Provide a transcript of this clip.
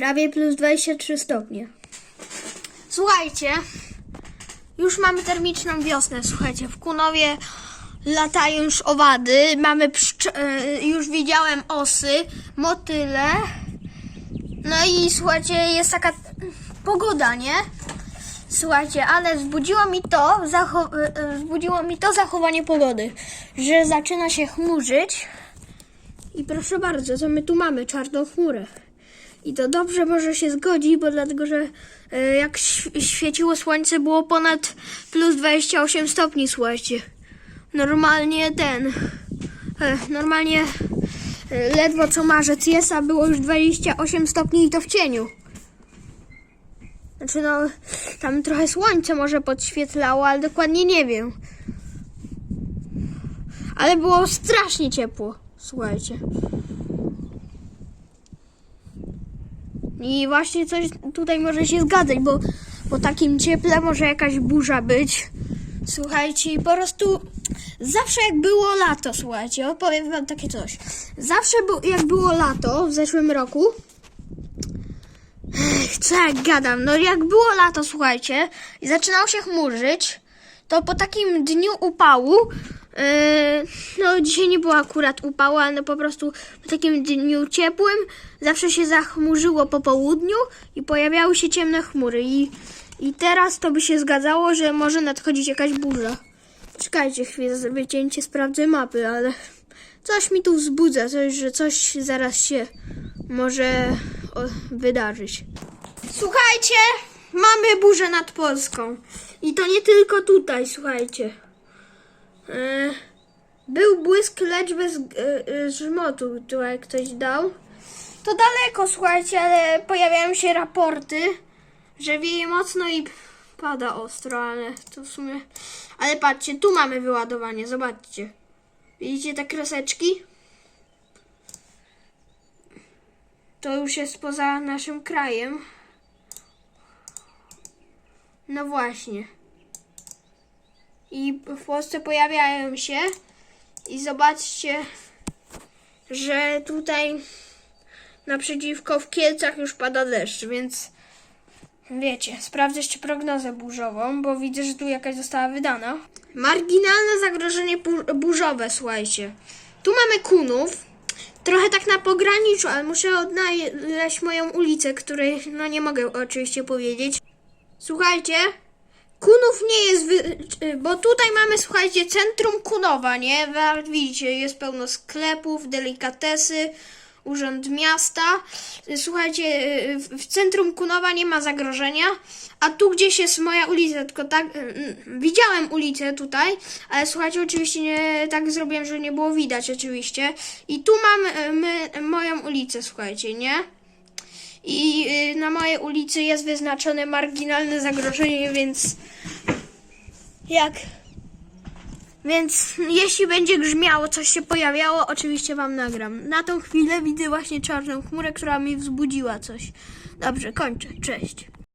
Prawie plus 23 stopnie. Słuchajcie, już mamy termiczną wiosnę, słuchajcie, w Kunowie latają już owady, mamy e, już widziałem osy, motyle, no i słuchajcie, jest taka pogoda, nie? Słuchajcie, ale wzbudziło mi to, e, e, wzbudziło mi to zachowanie pogody, że zaczyna się chmurzyć i proszę bardzo, co my tu mamy? Czarną chmurę. I to dobrze może się zgodzi, bo dlatego, że e, jak świeciło słońce było ponad plus 28 stopni, słuchajcie. Normalnie ten, e, normalnie e, ledwo co marzec jest, a było już 28 stopni i to w cieniu. Znaczy no, tam trochę słońce może podświetlało, ale dokładnie nie wiem. Ale było strasznie ciepło, słuchajcie. I właśnie coś tutaj może się zgadzać, bo po takim cieple może jakaś burza być. Słuchajcie, po prostu zawsze jak było lato, słuchajcie, opowiem wam takie coś. Zawsze jak było lato w zeszłym roku, co jak gadam, no jak było lato, słuchajcie, i zaczynało się chmurzyć, to po takim dniu upału, no dzisiaj nie było akurat upału, ale no po prostu po takim dniu ciepłym zawsze się zachmurzyło po południu i pojawiały się ciemne chmury i, i teraz to by się zgadzało, że może nadchodzić jakaś burza. Czekajcie chwilę, wycięcie sprawdzę mapy, ale coś mi tu wzbudza, coś, że coś zaraz się może wydarzyć. Słuchajcie, mamy burzę nad Polską. I to nie tylko tutaj, słuchajcie. Błysk, lecz bez e, e, żmotu, tutaj ktoś dał. To daleko, słuchajcie, ale pojawiają się raporty, że wieje mocno i pada ostro, ale to w sumie... Ale patrzcie, tu mamy wyładowanie, zobaczcie. Widzicie te kreseczki? To już jest poza naszym krajem. No właśnie. I w Polsce pojawiają się. I zobaczcie, że tutaj naprzeciwko w Kielcach już pada deszcz, więc wiecie, sprawdzę jeszcze prognozę burzową, bo widzę, że tu jakaś została wydana. Marginalne zagrożenie bu- burzowe, słuchajcie. Tu mamy kunów, trochę tak na pograniczu, ale muszę odnaleźć moją ulicę, której no nie mogę oczywiście powiedzieć. Słuchajcie, Kunów nie jest, wy... czy- bo tutaj mamy, słuchajcie, centrum Kunowa, nie? Widzicie, jest pełno sklepów, delikatesy, urząd miasta. Słuchajcie, w- w centrum Kunowa nie ma zagrożenia, a tu gdzieś jest moja ulica, tylko tak, mm, widziałem ulicę tutaj, ale słuchajcie, oczywiście nie, tak zrobiłem, że nie było widać oczywiście. I tu mam e, my, moją ulicę, słuchajcie, nie? I y, na mojej ulicy jest wyznaczone marginalne zagrożenie, więc jak. Więc jeśli będzie grzmiało, coś się pojawiało, oczywiście wam nagram. Na tą chwilę widzę właśnie czarną chmurę, która mi wzbudziła coś. Dobrze, kończę. Cześć.